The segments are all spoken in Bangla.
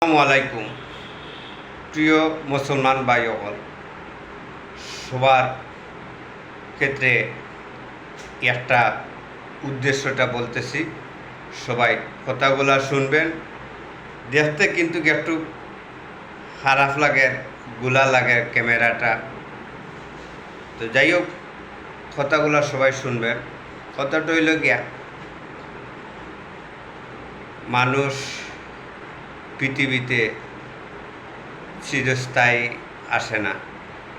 আসসালামু আলাইকুম। প্রিয় মুসলমান ভাই অকল সবার ক্ষেত্রে একটা উদ্দেশ্যটা বলতেছি, সবাই কথাগুলো শুনবেন। দেখতে কিন্তু একটু খারাপ লাগে, গুলা লাগে ক্যামেরাটা। তো যাই হোক, কথাগুলো সবাই শুনবেন। কথাটা হইল গিয়া, মানুষ পৃথিবীতে চিরস্থায়ী আসে না।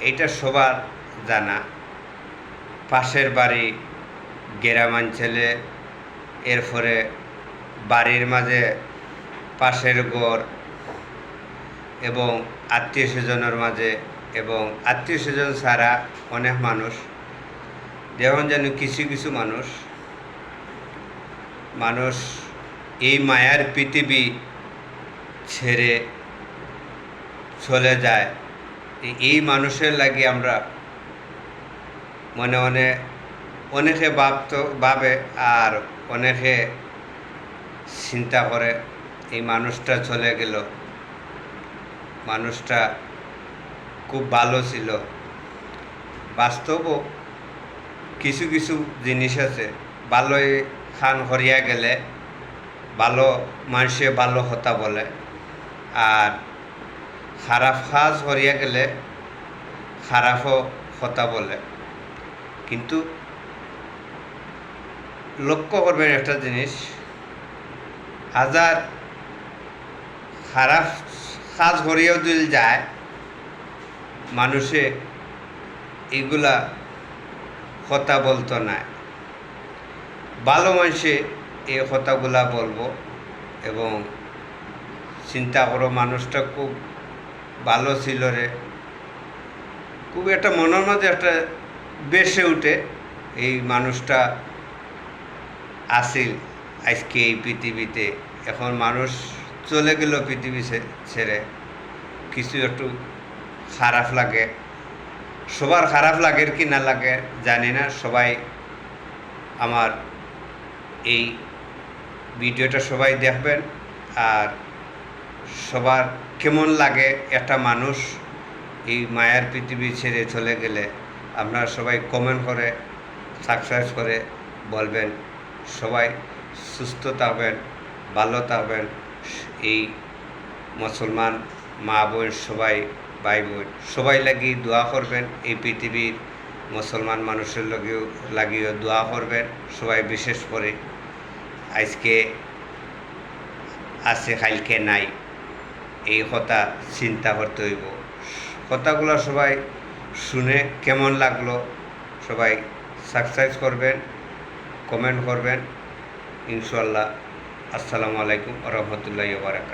এটা সবার জানা। পাশের বাড়ি গ্রামাঞ্চলে এরপরে বাড়ির মাঝে পাশের ঘর এবং আত্মীয় স্বজনের মাঝে এবং আত্মীয় স্বজন ছাড়া অনেক মানুষ, যেমন যেন কিছু কিছু মানুষ মানুষ এই মায়ার পৃথিবী ছেড়ে চলে যায়। এই মানুষের লাগে আমরা মনে মনে অনেকে ভাবত, ভাবে আর অনেকে চিন্তা করে এই মানুষটা চলে গেল। মানুষটা খুব ভালো ছিল। বাস্তবও কিছু কিছু জিনিস আছে। ভালোই খান হরিয়া গেলে, ভালো মানুষে ভালো হতা বলে। আর খারাপ কাজ হরিয়া গেলে খারাপও হতা বলে। কিন্তু লক্ষ্য করবেন একটা জিনিস, হাজার খারাপ কাজ হরিয়াও দিল যায়, মানুষে এগুলা কথা বলতো না। ভালো মানুষে এই কথাগুলা বলব এবং চিন্তা করো, মানুষটা খুব ভালো ছিল রে। খুব একটা মনের মাঝে একটা বেসে উঠে এই মানুষটা আসিল আজকে এই পৃথিবীতে। এখন মানুষ চলে গেল পৃথিবী ছেড়ে। কিছু একটু খারাপ লাগে। সবার খারাপ লাগে কি না লাগে জানি না। সবাই আমার এই ভিডিওটা সবাই দেখবেন। আর সবার কেমন লাগে একটা মানুষ এই মায়ার পৃথিবী ছেড়ে চলে গেলে? আপনারা সবাই কমেন্ট করে সাবস্ক্রাইব করে বলবেন। সবাই সুস্থ থাকবেন, ভালো থাকবেন। এই মুসলমান মা বোন সবাই, ভাই বোন সবাই লাগিয়ে দোয়া করবেন। এই পৃথিবীর মুসলমান মানুষের লগেও লাগিয়েও দোয়া করবেন, সবাই বিশেষ করে। আজকে আছে কালকে নাই। এই কথা চিন্তা করতে হইব। কথাগুলো সবাই শুনে কেমন লাগল সবাই সাবস্ক্রাইব করবেন কমেন্ট করবেন। ইনশাল্লাহ আসসালামু আলাইকুম রহমতুল্লাহ বারাকাত